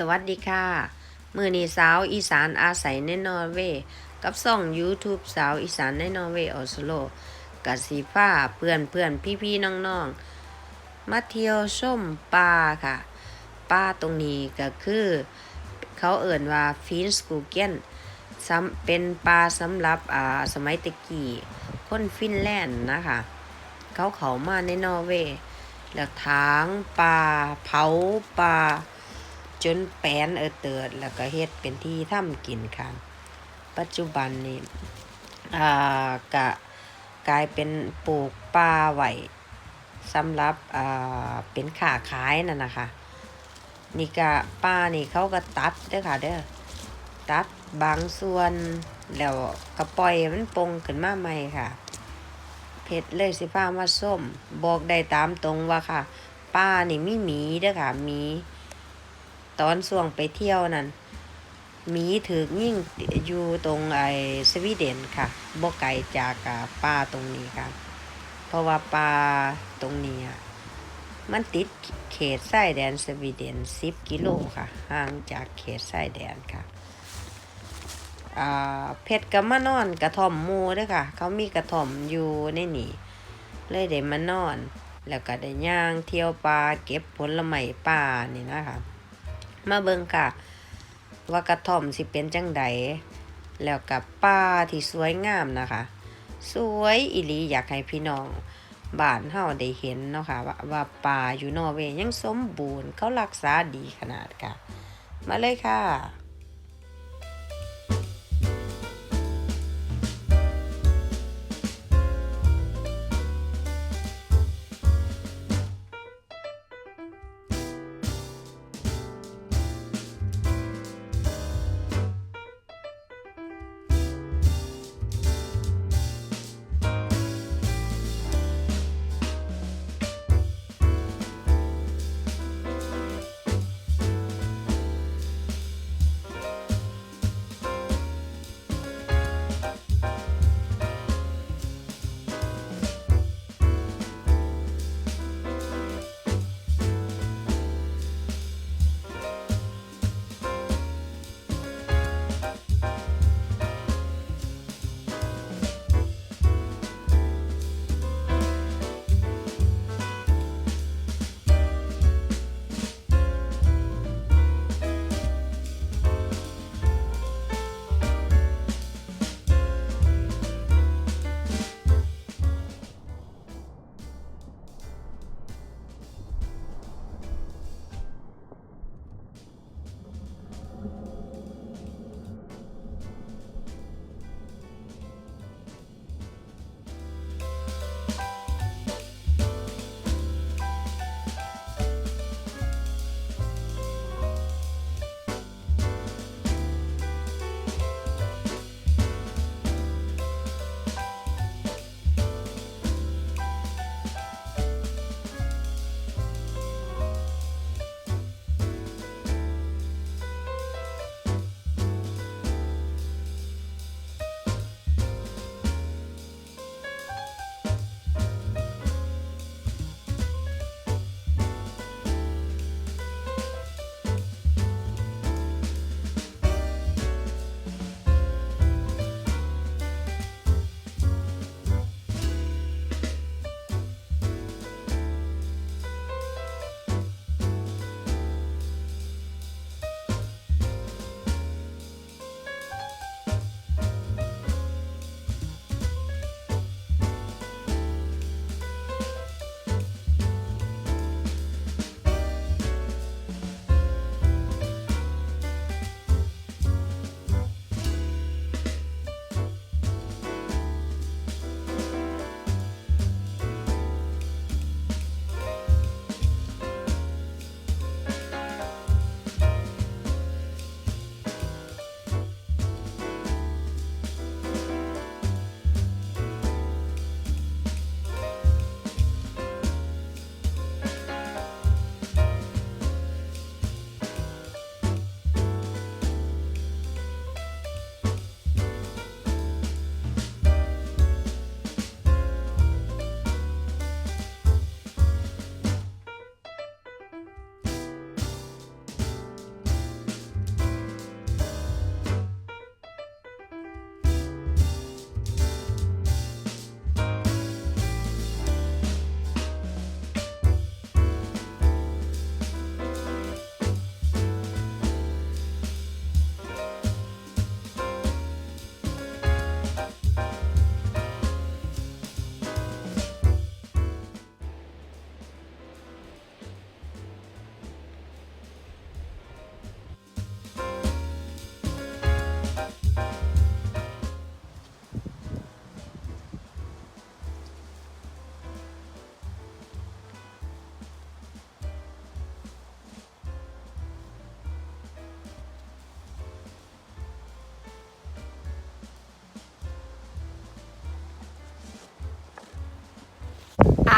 สวัสดีค่ะ มือนี้สาวอีสานอาศัยในนอร์เวย์กับซ่อง YouTube สาวอีสานในนอร์เวย์ออสโลกะสีฟ้าเพื่อนเพื่อนพี่พี่ๆน้องมาเที่ยวชมป่าค่ะป่าตรงนี้ก็คือ เขาเอ่นว่าฟินสกูเกนเป็นป่าสำหรับอ่าสมัยตะกี้คนฟินแลนด์นะคะเขาเขามาในนอร์เวย์แล้วทางป่าเผาป่า จนแปนเออเติด แล้วก็เฮ็ดเป็นที่ทำกินค่ะ ปัจจุบันนี้อ่ากะกลายเป็นปลูกป่าไว้สำหรับอ่าเป็นขาขายนั่นนะคะนี่กะป่านี่เขาก็ตัดเด้อค่ะเด้อตัดบางส่วนแล้วก็ปล่อยมันปงขึ้นมาใหม่ค่ะเพชรเลยสิฟ้ามาส้ม บอกได้ตามตรงว่าค่ะ ป้านี่มีหมีเด้อค่ะหมี ตอนส่วงไปเที่ยวนั่นมีถือยิ่งอยู่ตรงไอ้สวีเดนค่ะบ่ไกลจากป่าตรงนี้ค่ะ เพราะว่าป่าตรงนี้อะมันติดเขตชายแดนสวีเดน10กิโลค่ะห่างจากเขตชายแดนค่ะเพชรก็มานอนกระท่อมมูด้วยค่ะ เขามีกระท่อมอยู่ในนี่เลยได้มานอน แล้วก็ได้ย่างเที่ยวป่าเก็บผลไม้ป่านี่นะคะ มาเบิ่งค่ะ ว่ากระท่อมสิเป็นจังใดแล้วกับป่าที่สวยงามนะคะ สวยอิลีอยากให้พี่น้องบ้านเฮาได้เห็นเนาะค่ะว่าว่าป่าอยู่นอร์เวย์ยังสมบูรณ์เขารักษาดีขนาดค่ะ มาเลยค่ะ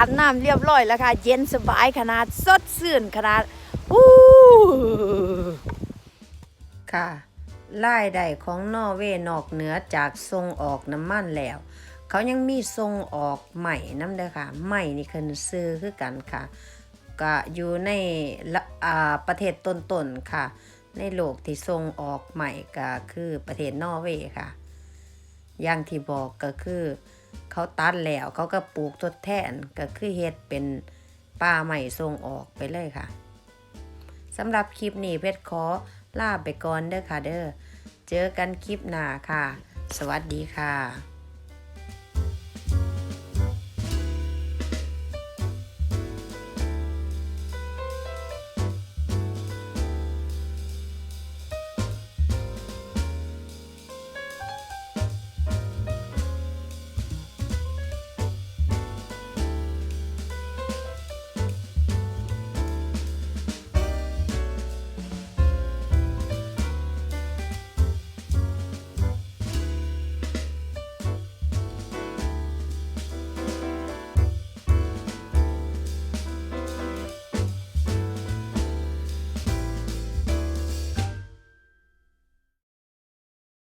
ดน้ำเรียบร้อยแล้วค่ะ เย็นสบายขนาดสดชื่นขนาดอู้ค่ะรายได้ของนอร์เวย์นอกเหนือจากส่งออกน้ำมันแล้ว เขายังมีส่งออกใหม่น้ำเด้อค่ะใหม่นี่คือซื้อคือกันค่ะ ก็อยู่ในประเทศต้นๆค่ะ ในโลกที่ส่งออกใหม่ก็คือประเทศนอร์เวย์ค่ะ อย่างที่บอกก็คือ เขาตัดแล้วเขาก็ปลูกทดแทนก็คือเฮ็ดเป็นป่าใหม่ทรงออกไปเลยค่ะสำหรับคลิปนี้เพชรขอลาไปก่อนเด้อค่ะเด้อเจอกันคลิปหน้าค่ะ สวัสดีค่ะ